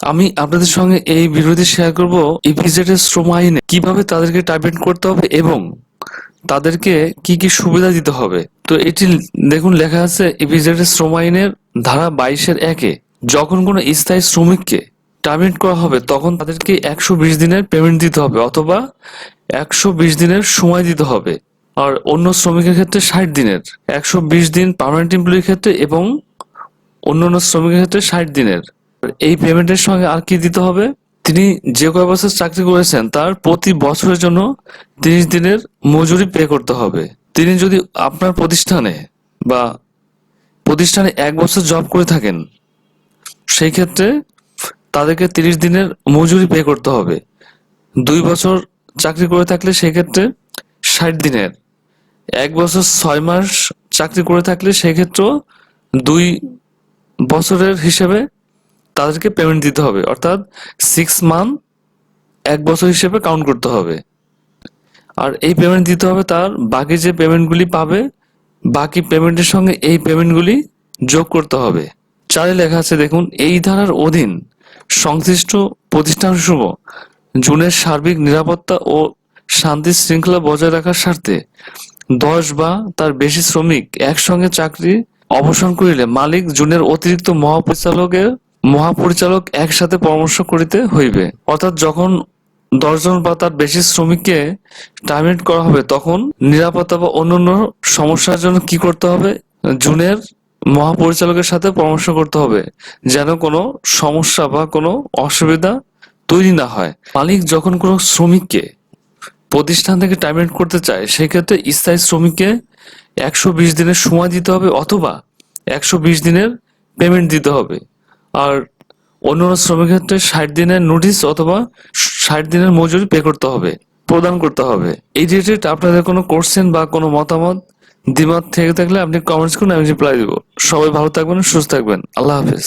আমি আপনাদের সঙ্গে এই ভিডিওতে শেয়ার করব ইপিজেডের শ্রম আইনে। কীভাবে তাদেরকে টার্গেট করতে হবে এবং তাদেরকে কি কি সুবিধা দিতে হবে? তো এটি দেখুন, লেখা আছে ইপিজেডের শ্রম আইনের ধারা বাইশের একে। যখন কোনো স্থায়ী শ্রমিককে টার্মিনেট করা হবে, তখন তাদেরকে একশো বিশ দিনের পেমেন্ট দিতে হবে অথবা একশো বিশ দিনের সময় দিতে হবে। আর অন্য শ্রমিকের ক্ষেত্রে ষাট দিনের। একশো বিশ দিন পার্মানেন্ট এমপ্লয়ির ক্ষেত্রে এবং অন্যান্য শ্রমিকের ক্ষেত্রে ষাট দিনের। এই পেমেন্টের সঙ্গে আর কি দিতে হবে? তিনি যে কয় বছর চাকরি করেছেন, তার প্রতি বছরের জন্য তিরিশ দিনের মজুরি পে করতে হবে। তিনি যদি আপনার প্রতিষ্ঠানে বা প্রতিষ্ঠানে এক বছর জব করে থাকেন, সেই ক্ষেত্রে তাদেরকে তিরিশ দিনের মজুরি পে করতে হবে। দুই বছর চাকরি করে থাকলে সেক্ষেত্রে ষাট দিনের। এক বছর ছয় মাস চাকরি করে থাকলে সেক্ষেত্রেও দুই বছরের হিসেবে তাদেরকে পেমেন্ট দিতে হবে। অর্থাৎ সিক্স মান্থ এক বছর হিসেবে কাউন্ট করতে হবে। আর এই পেমেন্ট দিতে হবে তার বাকি যে পেমেন্টগুলি পাবে, বাকি পেমেন্টের সঙ্গে এই পেমেন্টগুলি যোগ করতে হবে। চারে লেখা আছে, দেখুন, এই ধারার অধীন সংশ্লিষ্ট প্রতিষ্ঠানসমূহ জুনের সার্বিক নিরাপত্তা ও শান্তি শৃঙ্খলা বজায় রাখার স্বার্থে দশ বা তার বেশি শ্রমিক একসঙ্গে চাকরি অবসান করিলে মালিক জুনের অতিরিক্ত মহাপরিচালকের মহাপরিচালক একসাথে পরামর্শ করিতে হইবে। অর্থাৎ যখন দশজন বা তার বেশি শ্রমিককে টার্মিনেট করা হবে, তখন নিরাপত্তা বা অন্যান্য সমস্যার জন্য কি করতে হবে? জুনের মহাপরিচালকের সাথে পরামর্শ করতে হবে, যেন কোনো সমস্যা বা কোনো অসুবিধা তৈরি না হয়। মালিক যখন কোনো শ্রমিককে প্রতিষ্ঠান থেকে টার্মিনেট করতে চায়, সেক্ষেত্রে স্থায়ী শ্রমিককে একশো বিশ দিনের সময় দিতে হবে অথবা একশো বিশ দিনের পেমেন্ট দিতে হবে। আর অন্যান্য শ্রমিক ক্ষেত্রে ষাট দিনের নোটিশ অথবা ষাট দিনের মজুরি পে করতে হবে, প্রদান করতে হবে। এই রিলেটেড আপনাদের কোনো কোশ্চেন বা কোনো মতামত, দ্বিমত থেকে থাকলে আপনি কমেন্টস করুন, আমি রিপ্লাই দেবো। সবাই ভালো থাকবেন, সুস্থ থাকবেন। আল্লাহ হাফেজ।